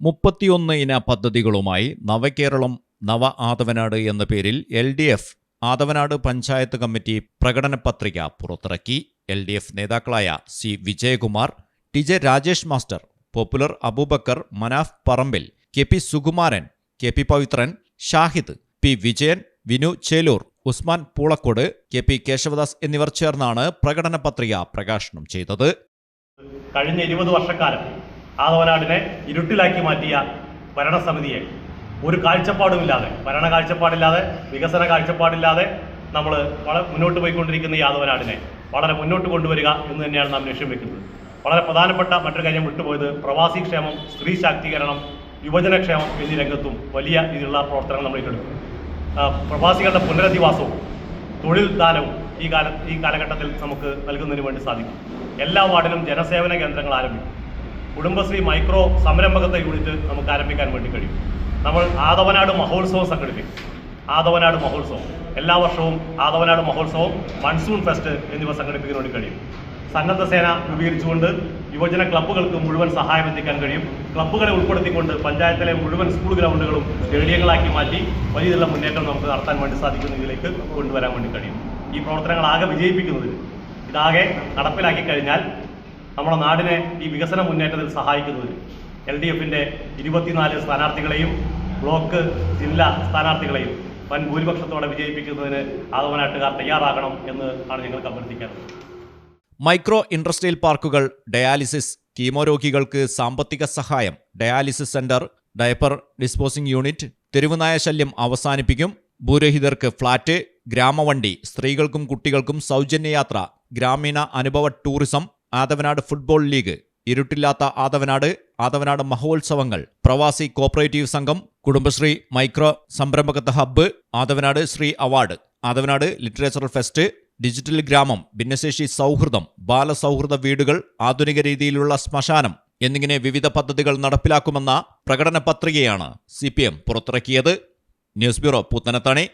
മുപ്പത്തിയൊന്ന് ഇന പദ്ധതികളുമായി നവകേരളം നവ ആദവനാട് എന്ന പേരിൽ L D F Athavanad panchayat committee പ്രകടന പത്രിക പുറത്തിറക്കി. എൽ ഡി എഫ് നേതാക്കളായ C Vijayakumar T J Rajesh master popular Abubakar Manaf Parambil K P Sukumaran K P Pavithran Shahid P Vijayan Vinu Chelur Usman Poolakkode K P Keshavadas എന്നിവർ ചേർന്നാണ് പ്രകടന പത്രിക പ്രകാശനം ചെയ്തത്. കഴിഞ്ഞ ഇരുപത് വർഷക്കാലം ആദവനാടിനെ ഇരുട്ടിലാക്കി മാറ്റിയ ഭരണസമിതിയെ ഒരു കാഴ്ചപ്പാടുമില്ലാതെ ഭരണ കാഴ്ചപ്പാടില്ലാതെ വികസന കാഴ്ചപ്പാടില്ലാതെ നമ്മൾ വളരെ മുന്നോട്ട് പോയിക്കൊണ്ടിരിക്കുന്ന ഈ ആദവനാടിനെ വളരെ മുന്നോട്ട് കൊണ്ടുവരിക എന്ന് തന്നെയാണ് നാം ലക്ഷ്യം വെക്കുന്നത്. വളരെ പ്രധാനപ്പെട്ട മറ്റൊരു കാര്യം വിട്ടുപോയത് പ്രവാസി ക്ഷേമം സ്ത്രീ ശാക്തീകരണം യുവജനക്ഷേമം എന്നീ രംഗത്തും വലിയ രീതിയിലുള്ള പ്രവർത്തനങ്ങൾ നമ്മൾ ഏറ്റെടുക്കും. പ്രവാസികളുടെ പുനരധിവാസവും തൊഴിൽ ദാനവും ഈ കാല ഈ കാലഘട്ടത്തിൽ നമുക്ക് നൽകുന്നതിന് വേണ്ടി സാധിക്കും. എല്ലാ വാർഡിലും ജനസേവന കേന്ദ്രങ്ങൾ ആരംഭിക്കും. കുടുംബശ്രീ മൈക്രോ സംരംഭകത്വ യൂണിറ്റ് നമുക്ക് ആരംഭിക്കാൻ വേണ്ടി കഴിയും. നമ്മൾ ആദവനാട് മഹോത്സവം സംഘടിപ്പിക്കും. ആദവനാട് മഹോത്സവം. എല്ലാ വർഷവും ആദവനാട് മഹോത്സവം മൺസൂൺ ഫെസ്റ്റ് എന്നിവ സംഘടിപ്പിക്കാൻ വേണ്ടി കഴിയും. സന്നദ്ധ സേന രൂപീകരിച്ചുകൊണ്ട് യുവജന ക്ലബ്ബുകൾക്ക് മുഴുവൻ സഹായം എത്തിക്കാൻ കഴിയും. ക്ലബ്ബുകളെ ഉൾപ്പെടുത്തിക്കൊണ്ട് പഞ്ചായത്തിലെ മുഴുവൻ സ്കൂൾ ഗ്രൗണ്ടുകളും സ്റ്റേഡിയങ്ങളാക്കി മാറ്റി വലിയ മുന്നേറ്റം നമുക്ക് നടത്താൻ വേണ്ടി സാധിക്കുന്ന ഇതിലേക്ക് കൊണ്ടുവരാൻ വേണ്ടി കഴിയും. ഈ പ്രവർത്തനങ്ങൾ ആകെ വിജയിപ്പിക്കുന്നതിന് ഇതാകെ നടപ്പിലാക്കി കഴിഞ്ഞാൽ നമ്മുടെ നാടിനെ ഈ വികസന മുന്നേറ്റത്തിൽ സഹായിക്കുന്നതിന് എൽ ഡി എഫിന്റെ ഇരുപത്തിനാല് സ്ഥാനാർത്ഥികളെയും ബ്ലോക്ക് ജില്ലാ സ്ഥാനാർത്ഥികളെയും വൻ ഭൂരിപക്ഷത്തോടെ വിജയിപ്പിക്കുന്നതിന് ആദവനാട്ടുകാർ തയ്യാറാകണം എന്ന് ആണ് ഞങ്ങൾക്ക് അഭ്യർത്ഥിക്കാറുള്ളത് മൈക്രോ ഇൻഡസ്ട്രിയൽ പാർക്കുകൾ ഡയാലിസിസ് കീമോരോഗികൾക്ക് സാമ്പത്തിക സഹായം dialysis centre diaper disposing unit തെരുവുനായ ശല്യം അവസാനിപ്പിക്കും ഭൂരഹിതർക്ക് ഫ്ളാറ്റ് ഗ്രാമവണ്ടി സ്ത്രീകൾക്കും കുട്ടികൾക്കും സൗജന്യയാത്ര ഗ്രാമീണ അനുഭവ ടൂറിസം ആദവനാട് ഫുട്ബോൾ ലീഗ് ഇരുട്ടില്ലാത്ത ആദവനാട് ആദവനാട് മഹോത്സവങ്ങൾ പ്രവാസി കോപ്പറേറ്റീവ് സംഘം കുടുംബശ്രീ മൈക്രോ സംരംഭകത്വ hub Athavanad Sree award Athavanad literature fest digital ഗ്രാമം ഭിന്നശേഷി സൗഹൃദം ബാലസൗഹൃദ വീടുകൾ ആധുനിക രീതിയിലുള്ള ശ്മശാനം എന്നിങ്ങനെ വിവിധ പദ്ധതികൾ നടപ്പിലാക്കുമെന്ന പ്രകടന പത്രികയാണ് സി പുറത്തിറക്കിയത്. News bureau Puthanathani.